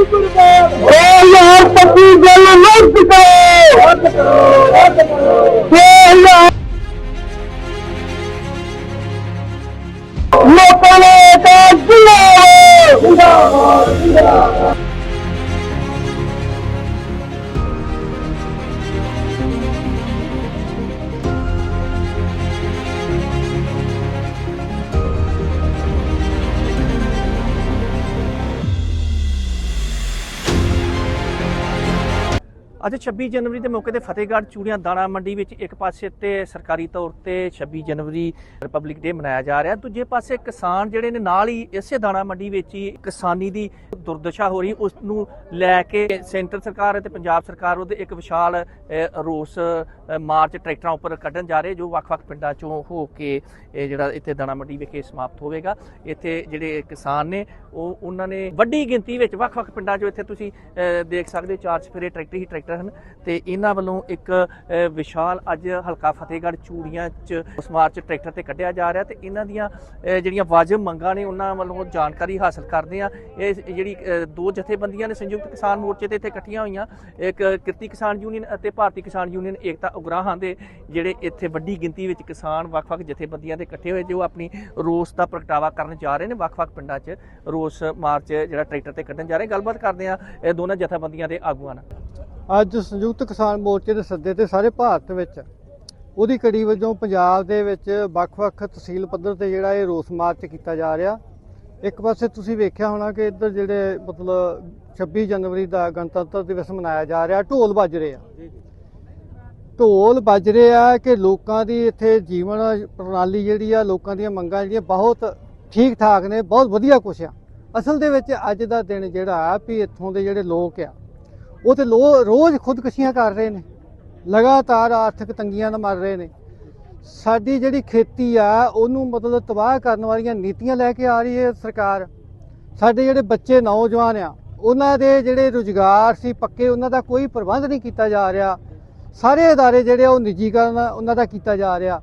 ਓ ਯਾਰ ਪੱਕੀ ਗੱਲ ਲੱਗ ਕਰੋ ਓ ਯਾਰ ਲੋਕਾਂ ਨੇ ਤਾਂ ਜਿੰਦਾਬਾਦ ਜਿੰਦਾਬਾਦ ਅੱਜ 26 ਜਨਵਰੀ ਦੇ ਮੌਕੇ ਤੇ ਫਤਿਹਗੜ੍ਹ ਚੂੜੀਆਂ ਦਾਣਾ ਮੰਡੀ ਵਿੱਚ ਇੱਕ ਪਾਸੇ ਤੇ ਸਰਕਾਰੀ ਤੌਰ ਤੇ 26 ਜਨਵਰੀ ਰਿਪਬਲਿਕ ਡੇ ਮਨਾਇਆ ਜਾ ਰਿਹਾ। ਦੂਜੇ ਪਾਸੇ ਕਿਸਾਨ ਜਿਹੜੇ ਨੇ ਨਾਲ ਹੀ ਇਸੇ ਦਾਣਾ ਮੰਡੀ ਵਿੱਚ ਹੀ ਕਿਸਾਨੀ ਦੀ ਦੁਰਦਸ਼ਾ ਹੋ ਰਹੀ ਉਸ ਨੂੰ ਲੈ ਕੇ ਸੈਂਟਰ ਸਰਕਾਰ ਅਤੇ ਪੰਜਾਬ ਸਰਕਾਰ ਉਹਦੇ ਇੱਕ ਵਿਸ਼ਾਲ ਰੋਸ ਮਾਰਚ ਟਰੈਕਟਰਾਂ ਉੱਪਰ ਕੱਢਣ ਜਾ ਰਹੇ, ਜੋ ਵੱਖ-ਵੱਖ ਪਿੰਡਾਂ ਚੋਂ ਹੋ ਕੇ ਇਹ ਜਿਹੜਾ ਇੱਥੇ ਦਾਣਾ ਮੰਡੀ ਵਿਖੇ ਸਮਾਪਤ ਹੋਵੇਗਾ। ਇੱਥੇ ਜਿਹੜੇ ਕਿਸਾਨ ਨੇ, ਉਹ, ਉਹਨਾਂ ਨੇ ਵੱਡੀ ਗਿਣਤੀ ਵਿੱਚ ਵੱਖ-ਵੱਖ ਪਿੰਡਾਂ ਚੋਂ ਇੱਥੇ ਤੁਸੀਂ ਦੇਖ ਸਕਦੇ ਹੋ, ਚਾਰ ਚਫੇਰੇ ਟਰੈਕਟਰ ਹੀ ਟਰੈਕਟਰ ਹਨ ਤੇ ਇਹਨਾਂ ਵੱਲੋਂ ਇੱਕ ਵਿਸ਼ਾਲ ਅੱਜ ਹਲਕਾ ਫਤਿਹਗੜ੍ਹ ਚੂੜੀਆਂ 'ਚ ਉਸ ਮਾਰਚ ਟਰੈਕਟਰ ਤੇ ਕੱਢਿਆ ਜਾ ਰਿਹਾ ਤੇ ਇਹਨਾਂ ਦੀਆਂ ਜਿਹੜੀਆਂ ਵਾਜਬ ਮੰਗਾਂ ਨੇ ਉਹਨਾਂ ਵੱਲੋਂ ਜਾਣਕਾਰੀ ਹਾਸਲ ਕਰਦੇ ਆ ਇਹ ਜਿਹੜੀ ਦੋ ਜਥੇਬੰਦੀਆਂ ਨੇ ਸੰਯੁਕਤ ਕਿਸਾਨ ਮੋਰਚੇ ਤੇ ਇੱਥੇ ਇਕੱਠੀਆਂ ਹੋਈਆਂ, ਇੱਕ ਕਿਰਤੀ ਕਿਸਾਨ ਯੂਨੀਅਨ ਅਤੇ ਭਾਰਤੀ ਕਿਸਾਨ ਯੂਨੀਅਨ ਏਕਤਾ ਉਗਰਾਹਾਂ ਦੇ, ਜਿਹੜੇ ਇੱਥੇ ਵੱਡੀ ਗਿਣਤੀ ਵਿੱਚ ਕਿਸਾਨ ਵੱਖ-ਵੱਖ ਜਥੇਬੰਦੀਆਂ ਦੇ ਇਕੱਠੇ ਹੋਏ, ਜੋ ਆਪਣੀ ਰੋਸ ਦਾ ਪ੍ਰਗਟਾਵਾ ਕਰਨ ਜਾ ਰਹੇ ਨੇ ਵੱਖ-ਵੱਖ ਪਿੰਡਾਂ 'ਚ ਰੋਸ ਮਾਰਚ ਜਿਹੜਾ ਟਰੈਕਟਰ ਤੇ ਕੱਢਣ ਜਾ ਰਹੇ। ਗੱਲਬਾਤ ਕਰਦੇ ਆ ਦੋਨਾਂ ਜਥੇਬੰਦੀਆਂ ਦੇ ਆਗੂਆਂ ਨਾਲ। ਅੱਜ ਸੰਯੁਕਤ ਕਿਸਾਨ ਮੋਰਚੇ ਦੇ ਸੱਦੇ ਤੇ ਸਾਰੇ ਭਾਰਤ ਵਿੱਚ ਉਹਦੀ ਕੜੀ ਵਜੋਂ ਪੰਜਾਬ ਦੇ ਵਿੱਚ ਵੱਖ-ਵੱਖ ਤਹਿਸੀਲ ਪੱਧਰ ਤੇ ਜਿਹੜਾ ਇਹ ਰੋਸ ਮਾਰਚ ਕੀਤਾ ਜਾ ਰਿਹਾ। ਇੱਕ ਪਾਸੇ ਤੁਸੀਂ ਵੇਖਿਆ ਹੋਣਾ ਕਿ ਇੱਧਰ ਜਿਹੜੇ ਮਤਲਬ 26 ਜਨਵਰੀ ਦਾ ਗਣਤੰਤਰ ਦਿਵਸ ਮਨਾਇਆ ਜਾ ਰਿਹਾ ਢੋਲ ਵੱਜ ਰਹੇ ਆ। ਢੋਲ ਵੱਜ ਰਹੇ ਆ ਕਿ ਲੋਕਾਂ ਦੀ ਇੱਥੇ ਜੀਵਨ ਪ੍ਰਣਾਲੀ ਜਿਹੜੀ ਆ ਲੋਕਾਂ ਦੀਆਂ ਮੰਗਾਂ ਜਿਹੜੀਆਂ ਬਹੁਤ ਠੀਕ ਠਾਕ ਨੇ ਬਹੁਤ ਵਧੀਆ ਕੁਛ ਆ। ਅਸਲ ਦੇ ਵਿੱਚ ਅੱਜ ਦਾ ਦਿਨ ਜਿਹੜਾ ਆ ਵੀ ਇੱਥੋਂ ਦੇ ਜਿਹੜੇ ਲੋਕ ਆ ਉਹ ਤੇ ਲੋ ਰੋਜ਼ ਖੁਦਕੁਸ਼ੀਆਂ ਕਰ ਰਹੇ ਨੇ ਲਗਾਤਾਰ ਆਰਥਿਕ ਤੰਗੀਆਂ ਨਾਲ ਮਰ ਰਹੇ ਨੇ ਸਾਡੀ ਜਿਹੜੀ ਖੇਤੀ ਆ ਉਹਨੂੰ ਮਤਲਬ ਤਬਾਹ ਕਰਨ ਵਾਲੀਆਂ ਨੀਤੀਆਂ ਲੈ ਕੇ ਆ ਰਹੀ ਹੈ ਸਰਕਾਰ ਸਾਡੇ ਜਿਹੜੇ ਬੱਚੇ ਨੌਜਵਾਨ ਆ ਉਹਨਾਂ ਦੇ ਜਿਹੜੇ ਰੁਜ਼ਗਾਰ ਸੀ ਪੱਕੇ ਉਹਨਾਂ ਦਾ ਕੋਈ ਪ੍ਰਬੰਧ ਨਹੀਂ ਕੀਤਾ ਜਾ ਰਿਹਾ ਸਾਰੇ ادارے ਜਿਹੜੇ ਆ ਉਹ ਨਿੱਜੀਕਰਨ ਉਹਨਾਂ ਦਾ ਕੀਤਾ ਜਾ ਰਿਹਾ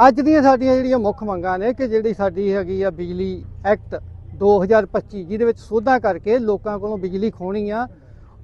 ਅੱਜ ਦੀਆਂ ਸਾਡੀਆਂ ਜਿਹੜੀਆਂ ਮੁੱਖ ਮੰਗਾਂ ਨੇ ਕਿ ਜਿਹੜੀ ਸਾਡੀ ਹੈਗੀ ਆ ਬਿਜਲੀ ਐਕਟ 2025 ਜਿਹਦੇ ਵਿੱਚ ਸੋਧਾਂ ਕਰਕੇ ਲੋਕਾਂ ਕੋਲੋਂ ਬਿਜਲੀ ਖੋਣੀ ਆ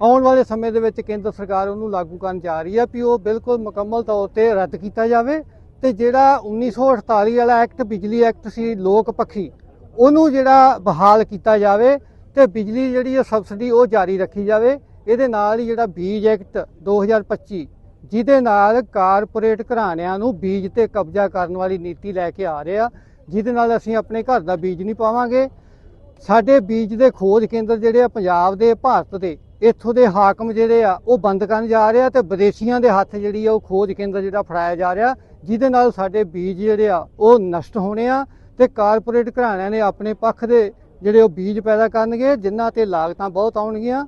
ਆਉਣ ਵਾਲੇ ਸਮੇਂ ਦੇ ਵਿੱਚ ਕੇਂਦਰ ਸਰਕਾਰ ਉਹਨੂੰ ਲਾਗੂ ਕਰਨ ਜਾ ਰਹੀ ਹੈ ਵੀ ਉਹ ਬਿਲਕੁਲ ਮੁਕੰਮਲ ਤੌਰ ਤੇ ਰੱਦ ਕੀਤਾ ਜਾਵੇ ਤੇ ਜਿਹੜਾ 1948 ਵਾਲਾ ਐਕਟ, ਬਿਜਲੀ ਐਕਟ ਸੀ, ਲੋਕ ਪੱਖੀ, ਉਹਨੂੰ ਜਿਹੜਾ ਬਹਾਲ ਕੀਤਾ ਜਾਵੇ ਤੇ ਬਿਜਲੀ ਜਿਹੜੀ ਹੈ ਸਬਸਿਡੀ ਉਹ ਜਾਰੀ ਰੱਖੀ ਜਾਵੇ। ਇਹਦੇ ਨਾਲ ਹੀ ਜਿਹੜਾ ਬੀਜ ਐਕਟ 2025 ਜਿਹਦੇ ਨਾਲ ਕਾਰਪੋਰੇਟ ਘਰਾਣਿਆਂ ਨੂੰ ਬੀਜ ਤੇ ਕਬਜ਼ਾ ਕਰਨ ਵਾਲੀ ਨੀਤੀ ਲੈ ਕੇ ਆ ਰਿਹਾ, ਜਿਹਦੇ ਨਾਲ ਅਸੀਂ ਆਪਣੇ ਘਰ ਦਾ ਬੀਜ ਨਹੀਂ ਪਾਵਾਂਗੇ। ਸਾਡੇ ਬੀਜ ਦੇ ਖੋਜ ਕੇਂਦਰ ਜਿਹੜੇ ਆ, ਪੰਜਾਬ ਦੇ, ਭਾਰਤ ਦੇ ਇੱਥੋਂ ਦੇ ਹਾਕਮ ਜਿਹੜੇ ਆ, ਉਹ ਬੰਦ ਕਰਨ ਜਾ ਰਹੇ ਆ ਤੇ ਵਿਦੇਸ਼ੀਆਂ ਦੇ ਹੱਥ ਜਿਹੜੀ ਆ, ਉਹ ਖੋਜ ਕੇਂਦਰ ਜਿਹੜਾ ਫੜਾਇਆ ਜਾ ਰਿਹਾ, ਜਿਹਦੇ ਨਾਲ ਸਾਡੇ ਬੀਜ ਜਿਹੜੇ ਆ, ਉਹ ਨਸ਼ਟ ਹੋਣੇ ਆ ਤੇ ਕਾਰਪੋਰੇਟ ਘਰਾਣਿਆਂ ਨੇ ਆਪਣੇ ਪੱਖ ਦੇ ਜਿਹੜੇ ਉਹ ਬੀਜ ਪੈਦਾ ਕਰਨਗੇ, ਜਿਨ੍ਹਾਂ ਤੇ ਲਾਗਤਾਂ ਬਹੁਤ ਆਉਣਗੀਆਂ,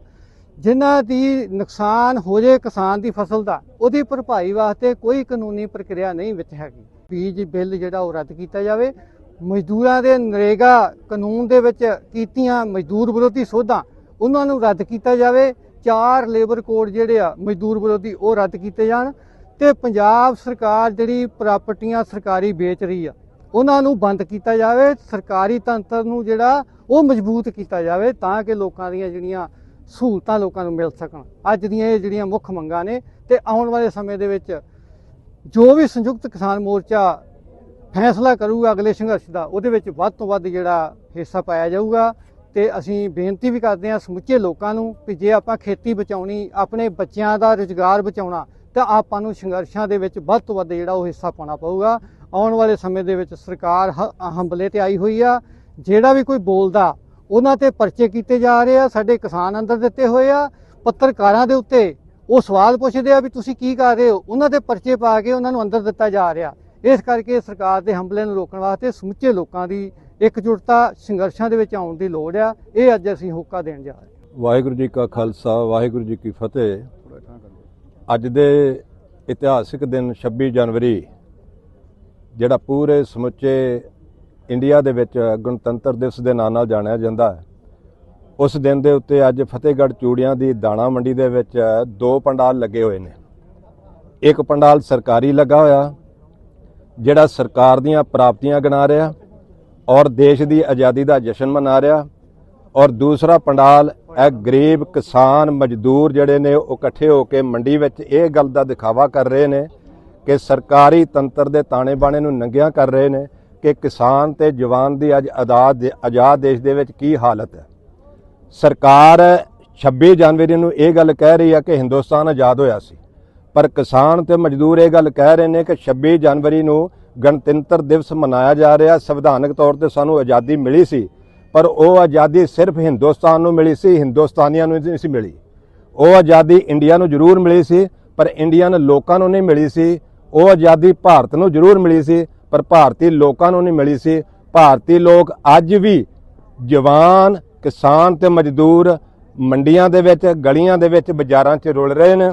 ਜਿਨ੍ਹਾਂ ਦੀ ਨੁਕਸਾਨ ਹੋ ਜੇ ਕਿਸਾਨ ਦੀ ਫਸਲ ਦਾ, ਉਹਦੀ ਭਰਪਾਈ ਵਾਸਤੇ ਕੋਈ ਕਾਨੂੰਨੀ ਪ੍ਰਕਿਰਿਆ ਨਹੀਂ ਵਿੱਚ ਹੈਗੀ। ਬੀਜ ਬਿੱਲ ਜਿਹੜਾ ਉਹ ਰੱਦ ਕੀਤਾ ਜਾਵੇ। ਮਜ਼ਦੂਰਾਂ ਦੇ ਨਰੇਗਾ ਕਾਨੂੰਨ ਦੇ ਵਿੱਚ ਕੀਤੀਆਂ ਮਜ਼ਦੂਰ ਵਿਰੋਧੀ ਸੋਧਾਂ ਉਹਨਾਂ ਨੂੰ ਰੱਦ ਕੀਤਾ ਜਾਵੇ। ਚਾਰ ਲੇਬਰ ਕੋਡ ਜਿਹੜੇ ਆ, ਮਜ਼ਦੂਰ ਵਿਰੋਧੀ, ਉਹ ਰੱਦ ਕੀਤੇ ਜਾਣ। ਤੇ ਪੰਜਾਬ ਸਰਕਾਰ ਜਿਹੜੀ ਪ੍ਰਾਪਰਟੀਆਂ ਸਰਕਾਰੀ ਵੇਚ ਰਹੀ ਆ, ਉਹਨਾਂ ਨੂੰ ਬੰਦ ਕੀਤਾ ਜਾਵੇ। ਸਰਕਾਰੀ ਤੰਤਰ ਨੂੰ ਜਿਹੜਾ, ਉਹ ਮਜ਼ਬੂਤ ਕੀਤਾ ਜਾਵੇ ਤਾਂ ਕਿ ਲੋਕਾਂ ਦੀਆਂ ਜਿਹੜੀਆਂ ਸਹੂਲਤਾਂ ਲੋਕਾਂ ਨੂੰ ਮਿਲ ਸਕਣ। ਅੱਜ ਦੀਆਂ ਇਹ ਜਿਹੜੀਆਂ ਮੁੱਖ ਮੰਗਾਂ ਨੇ ਤੇ ਆਉਣ ਵਾਲੇ ਸਮੇਂ ਦੇ ਵਿੱਚ ਜੋ ਵੀ ਸੰਯੁਕਤ ਕਿਸਾਨ ਮੋਰਚਾ ਫੈਸਲਾ ਕਰੂਗਾ ਅਗਲੇ ਸੰਘਰਸ਼ ਦਾ, ਉਹਦੇ ਵਿੱਚ ਵੱਧ ਤੋਂ ਵੱਧ ਜਿਹੜਾ ਹਿੱਸਾ ਪਾਇਆ ਜਾਊਗਾ। ਤੇ ਅਸੀਂ ਬੇਨਤੀ ਵੀ ਕਰਦੇ ਹਾਂ ਸਮੁੱਚੇ ਲੋਕਾਂ ਨੂੰ ਕਿ ਜੇ ਆਪਾਂ ਖੇਤੀ ਬਚਾਉਣੀ, ਆਪਣੇ ਬੱਚਿਆਂ ਦਾ ਰੁਜ਼ਗਾਰ ਬਚਾਉਣਾ, ਤਾਂ ਆਪਾਂ ਨੂੰ ਸੰਘਰਸ਼ਾਂ ਦੇ ਵਿੱਚ ਵੱਧ ਤੋਂ ਵੱਧ ਜਿਹੜਾ ਉਹ ਹਿੱਸਾ ਪਾਉਣਾ ਪਊਗਾ। ਆਉਣ ਵਾਲੇ ਸਮੇਂ ਦੇ ਵਿੱਚ ਸਰਕਾਰ ਹ- ਹੰਬਲੇ ਤੇ ਆਈ ਹੋਈ ਆ। ਜਿਹੜਾ ਵੀ ਕੋਈ ਬੋਲਦਾ, ਉਹਨਾਂ ਤੇ ਪਰਚੇ ਕੀਤੇ ਜਾ ਰਹੇ ਆ, ਸਾਡੇ ਕਿਸਾਨ ਅੰਦਰ ਦਿੱਤੇ ਹੋਏ ਆ। ਪੱਤਰਕਾਰਾਂ ਦੇ ਉੱਤੇ ਉਹ ਸਵਾਲ ਪੁੱਛਦੇ ਆ ਵੀ ਤੁਸੀਂ ਕੀ ਕਰ ਰਹੇ ਹੋ? ਉਹਨਾਂ ਦੇ ਪਰਚੇ ਪਾ ਕੇ ਉਹਨਾਂ ਨੂੰ ਅੰਦਰ ਦਿੱਤਾ ਜਾ ਰਿਹਾ। ਇਸ ਕਰਕੇ ਸਰਕਾਰ ਦੇ ਹਮਲੇ ਨੂੰ ਰੋਕਣ ਵਾਸਤੇ ਸਮੁੱਚੇ ਲੋਕਾਂ ਦੀ ਇਕਜੁੱਟਤਾ ਸੰਘਰਸ਼ਾਂ ਦੇ ਵਿੱਚ ਆਉਣ ਦੀ ਲੋੜ ਆ, ਇਹ ਅੱਜ ਅਸੀਂ ਹੋਕਾ ਦੇਣ ਜਾ ਰਹੇ ਹਾਂ। ਵਾਹਿਗੁਰੂ ਜੀ ਕਾ ਖਾਲਸਾ, ਵਾਹਿਗੁਰੂ ਜੀ ਕੀ ਫਤਿਹ। ਅੱਜ ਦੇ ਇਤਿਹਾਸਿਕ ਦਿਨ 26 ਜਨਵਰੀ, ਜਿਹੜਾ ਪੂਰੇ ਸਮੁੱਚੇ ਇੰਡੀਆ ਦੇ ਵਿੱਚ ਗਣਤੰਤਰ ਦਿਵਸ ਦੇ ਨਾਂ ਨਾਲ ਜਾਣਿਆ ਜਾਂਦਾ ਹੈ। ਉਸ ਦਿਨ ਦੇ ਉੱਤੇ ਅੱਜ ਫਤਿਹਗੜ੍ਹ ਚੂੜੀਆਂ ਦੀ ਦਾਣਾ ਮੰਡੀ ਦੇ ਵਿੱਚ ਦੋ ਪੰਡਾਲ ਲੱਗੇ ਹੋਏ ਨੇ। ਇੱਕ ਪੰਡਾਲ ਸਰਕਾਰੀ ਲੱਗਾ ਹੋਇਆ, ਜਿਹੜਾ ਸਰਕਾਰ ਦੀਆਂ ਪ੍ਰਾਪਤੀਆਂ ਗਿਣਾ ਰਿਹਾ ਔਰ ਦੇਸ਼ ਦੀ ਆਜ਼ਾਦੀ ਦਾ ਜਸ਼ਨ ਮਨਾ ਰਿਹਾ। ਔਰ ਦੂਸਰਾ ਪੰਡਾਲ, ਇਹ ਗਰੀਬ ਕਿਸਾਨ ਮਜ਼ਦੂਰ ਜਿਹੜੇ ਨੇ, ਉਹ ਇਕੱਠੇ ਹੋ ਕੇ ਮੰਡੀ ਵਿੱਚ ਇਹ ਗੱਲ ਦਾ ਦਿਖਾਵਾ ਕਰ ਰਹੇ ਨੇ ਕਿ ਸਰਕਾਰੀ ਤੰਤਰ ਦੇ ਤਾਣੇ ਬਾਣੇ ਨੂੰ ਨੰਗਿਆਂ ਕਰ ਰਹੇ ਨੇ ਕਿ ਕਿਸਾਨ ਤੇ ਜਵਾਨ ਦੀ ਅੱਜ ਆਜ਼ਾਦ ਆਜ਼ਾਦ ਦੇਸ਼ ਦੇ ਵਿੱਚ ਕੀ ਹਾਲਤ ਹੈ। ਸਰਕਾਰ 26 ਜਨਵਰੀ ਨੂੰ ਇਹ ਗੱਲ ਕਹਿ ਰਹੀ ਹੈ ਕਿ ਹਿੰਦੁਸਤਾਨ ਆਜ਼ਾਦ ਹੋਇਆ ਸੀ। ਪਰ ਕਿਸਾਨ ਤੇ ਮਜ਼ਦੂਰ ਇਹ ਗੱਲ ਕਹਿ ਰਹੇ ਨੇ ਕਿ 26 ਜਨਵਰੀ ਨੂੰ ਗਣਤੰਤਰ ਦਿਵਸ ਮਨਾਇਆ ਜਾ ਰਿਹਾ, ਸੰਵਿਧਾਨਕ ਤੌਰ ਤੇ ਸਾਨੂੰ ਆਜ਼ਾਦੀ ਮਿਲੀ ਸੀ, ਪਰ ਉਹ ਆਜ਼ਾਦੀ ਸਿਰਫ ਹਿੰਦੁਸਤਾਨ ਨੂੰ ਮਿਲੀ ਸੀ, ਹਿੰਦੁਸਤਾਨੀਆਂ ਨੂੰ ਨਹੀਂ ਸੀ ਮਿਲੀ। ਉਹ ਆਜ਼ਾਦੀ ਇੰਡੀਆ ਨੂੰ ਜ਼ਰੂਰ ਮਿਲੀ ਸੀ, ਪਰ ਇੰਡੀਅਨ ਲੋਕਾਂ ਨੂੰ ਨਹੀਂ ਮਿਲੀ ਸੀ। ਉਹ ਆਜ਼ਾਦੀ ਭਾਰਤ ਨੂੰ ਜ਼ਰੂਰ ਮਿਲੀ ਸੀ, ਪਰ ਭਾਰਤੀ ਲੋਕਾਂ ਨੂੰ ਨਹੀਂ ਮਿਲੀ ਸੀ। ਭਾਰਤੀ ਲੋਕ ਅੱਜ ਵੀ ਜਵਾਨ, ਕਿਸਾਨ ਤੇ ਮਜ਼ਦੂਰ ਮੰਡੀਆਂ ਦੇ ਵਿੱਚ, ਗਲੀਆਂ ਦੇ ਵਿੱਚ, ਬਾਜ਼ਾਰਾਂ 'ਚ ਰੁਲ ਰਹੇ ਨੇ।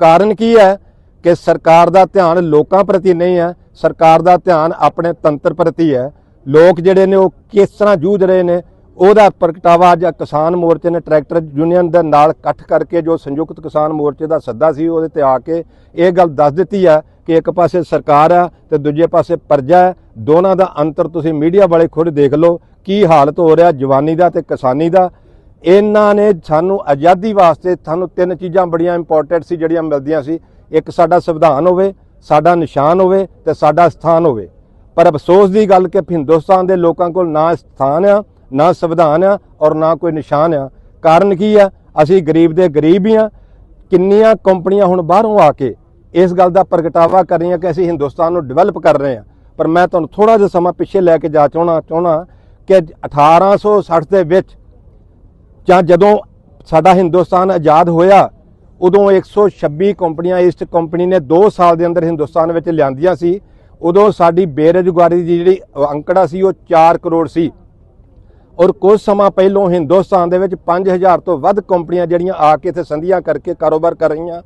ਕਾਰਨ ਕੀ ਹੈ? ਕਿ ਸਰਕਾਰ ਦਾ ਧਿਆਨ ਲੋਕਾਂ ਪ੍ਰਤੀ ਨਹੀਂ ਹੈ, ਸਰਕਾਰ ਦਾ ਧਿਆਨ ਆਪਣੇ ਤੰਤਰ ਪ੍ਰਤੀ ਹੈ। ਲੋਕ ਜਿਹੜੇ ਨੇ ਉਹ ਕਿਸ ਤਰ੍ਹਾਂ ਜੂਝ ਰਹੇ ਨੇ, ਉਹਦਾ ਪ੍ਰਗਟਾਵਾ ਅੱਜ ਕਿਸਾਨ ਮੋਰਚੇ ਨੇ ਟਰੈਕਟਰ ਯੂਨੀਅਨ ਦੇ ਨਾਲ ਇਕੱਠ ਕਰਕੇ ਜੋ ਸੰਯੁਕਤ ਕਿਸਾਨ ਮੋਰਚੇ ਦਾ ਸੱਦਾ ਸੀ, ਉਹਦੇ ਤੇ ਆ ਕੇ ਇਹ ਗੱਲ ਦੱਸ ਦਿੱਤੀ ਆ ਕਿ ਇੱਕ ਪਾਸੇ ਸਰਕਾਰ ਆ ਤੇ ਦੂਜੇ ਪਾਸੇ ਪਰਜਾ ਹੈ। ਦੋਨਾਂ ਦਾ ਅੰਤਰ ਤੁਸੀਂ ਮੀਡੀਆ ਵਾਲੇ ਖੁਦ ਦੇਖ ਲਓ, ਕੀ ਹਾਲਤ ਹੋ ਰਿਹਾ ਜਵਾਨੀ ਦਾ ਤੇ ਕਿਸਾਨੀ ਦਾ। ਇਹਨਾਂ ਨੇ ਸਾਨੂੰ ਆਜ਼ਾਦੀ ਵਾਸਤੇ ਸਾਨੂੰ ਤਿੰਨ ਚੀਜ਼ਾਂ ਬੜੀਆਂ ਇੰਪੋਰਟੈਂਟ ਸੀ, ਜਿਹੜੀਆਂ ਮਿਲਦੀਆਂ ਸੀ। ਇੱਕ ਸਾਡਾ ਸੰਵਿਧਾਨ ਹੋਵੇ, ਸਾਡਾ ਨਿਸ਼ਾਨ ਹੋਵੇ ਤੇ ਸਾਡਾ ਸਥਾਨ ਹੋਵੇ। ਪਰ ਅਫਸੋਸ ਦੀ ਗੱਲ ਕਿ ਹਿੰਦੁਸਤਾਨ ਦੇ ਲੋਕਾਂ ਕੋਲ ਨਾ ਸਥਾਨ ਆ, ਨਾ ਸੰਵਿਧਾਨ ਆ ਔਰ ਨਾ ਕੋਈ ਨਿਸ਼ਾਨ ਆ। ਕਾਰਨ ਕੀ ਆ? ਅਸੀਂ ਗਰੀਬ ਦੇ ਗਰੀਬ ਹੀ ਆ। ਕਿੰਨੀਆਂ ਕੰਪਨੀਆਂ ਹੁਣ ਬਾਹਰੋਂ ਆ ਕੇ ਇਸ ਗੱਲ ਦਾ ਪ੍ਰਗਟਾਵਾ ਕਰ ਰਹੀਆਂ ਕਿ ਅਸੀਂ ਹਿੰਦੁਸਤਾਨ ਨੂੰ ਡਿਵੈਲਪ ਕਰ ਰਹੇ ਹਾਂ ਪਰ ਮੈਂ ਤੁਹਾਨੂੰ ਥੋੜਾ ਜਿਹਾ ਸਮਾਂ ਪਿੱਛੇ ਲੈ ਕੇ ਜਾ ਚਾਹਣਾ ਚਾਹਣਾ ਕਿ 1860 ਦੇ ਵਿੱਚ ਜਾਂ ਜਦੋਂ ਸਾਡਾ ਹਿੰਦੁਸਤਾਨ ਆਜ਼ਾਦ ਹੋਇਆ ਉਦੋਂ 126 ਕੰਪਨੀਆਂ ਈਸਟ ਕੰਪਨੀ ਨੇ 2 ਸਾਲ ਦੇ ਅੰਦਰ ਹਿੰਦੁਸਤਾਨ ਵਿੱਚ ਲਿਆਂਦੀਆਂ ਸੀ। ਉਦੋਂ ਸਾਡੀ ਬੇਰੁਜ਼ਗਾਰੀ ਦੀ ਜਿਹੜੀ ਅੰਕੜਾ ਸੀ, ਉਹ 4 ਕਰੋੜ ਸੀ। ਔਰ ਕੁਝ ਸਮਾਂ ਪਹਿਲਾਂ ਹਿੰਦੁਸਤਾਨ ਦੇ ਵਿੱਚ 5000 ਤੋਂ ਵੱਧ ਕੰਪਨੀਆਂ ਜਿਹੜੀਆਂ ਆ ਕੇ ਇੱਥੇ ਸੰਧੀਆਂ ਕਰਕੇ ਕਾਰੋਬਾਰ ਕਰ ਰਹੀਆਂ।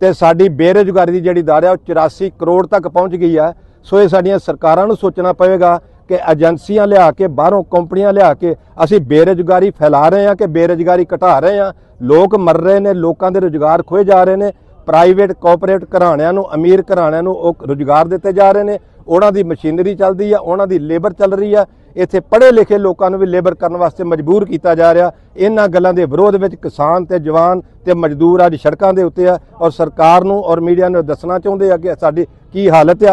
ਤੇ ਸਾਡੀ ਬੇਰੁਜ਼ਗਾਰੀ ਦੀ ਜਿਹੜੀ ਦਰ ਹੈ ਉਹ 84 ਕਰੋੜ ਤੱਕ ਪਹੁੰਚ ਗਈ ਹੈ ਸੋ ਇਹ ਸਾਡੀਆਂ ਸਰਕਾਰਾਂ ਨੂੰ ਸੋਚਣਾ ਪਵੇਗਾ ਕਿ ਏਜੰਸੀਆਂ ਲਿਆ ਕੇ, ਬਾਹਰੋਂ ਕੰਪਨੀਆਂ ਲਿਆ ਕੇ ਅਸੀਂ ਬੇਰੁਜ਼ਗਾਰੀ ਫੈਲਾ ਰਹੇ ਹਾਂ ਕਿ ਬੇਰੁਜ਼ਗਾਰੀ ਘਟਾ ਰਹੇ ਹਾਂ। ਲੋਕ ਮਰ ਰਹੇ ਨੇ, ਲੋਕਾਂ ਦੇ ਰੁਜ਼ਗਾਰ ਖੋਏ ਜਾ ਰਹੇ ਨੇ। ਪ੍ਰਾਈਵੇਟ ਕੋਆਪਰੇਟ ਘਰਾਣਿਆਂ ਨੂੰ, ਅਮੀਰ ਘਰਾਣਿਆਂ ਨੂੰ ਉਹ ਰੁਜ਼ਗਾਰ ਦਿੱਤੇ ਜਾ ਰਹੇ ਨੇ। ਉਹਨਾਂ ਦੀ ਮਸ਼ੀਨਰੀ ਚੱਲਦੀ ਆ, ਉਹਨਾਂ ਦੀ ਲੇਬਰ ਚੱਲ ਰਹੀ ਆ। ਇੱਥੇ ਪੜ੍ਹੇ ਲਿਖੇ ਲੋਕਾਂ ਨੂੰ ਵੀ ਲੇਬਰ ਕਰਨ ਵਾਸਤੇ ਮਜਬੂਰ ਕੀਤਾ ਜਾ ਰਿਹਾ। ਇਹਨਾਂ ਗੱਲਾਂ ਦੇ ਵਿਰੋਧ ਵਿੱਚ ਕਿਸਾਨ ਤੇ ਜਵਾਨ ਤੇ ਮਜ਼ਦੂਰ ਅੱਜ ਸੜਕਾਂ ਦੇ ਉੱਤੇ ਆ ਔਰ ਸਰਕਾਰ ਨੂੰ ਔਰ ਮੀਡੀਆ ਨੂੰ ਦੱਸਣਾ ਚਾਹੁੰਦੇ ਆ ਕਿ ਸਾਡੀ ਕੀ ਹਾਲਤ ਆ।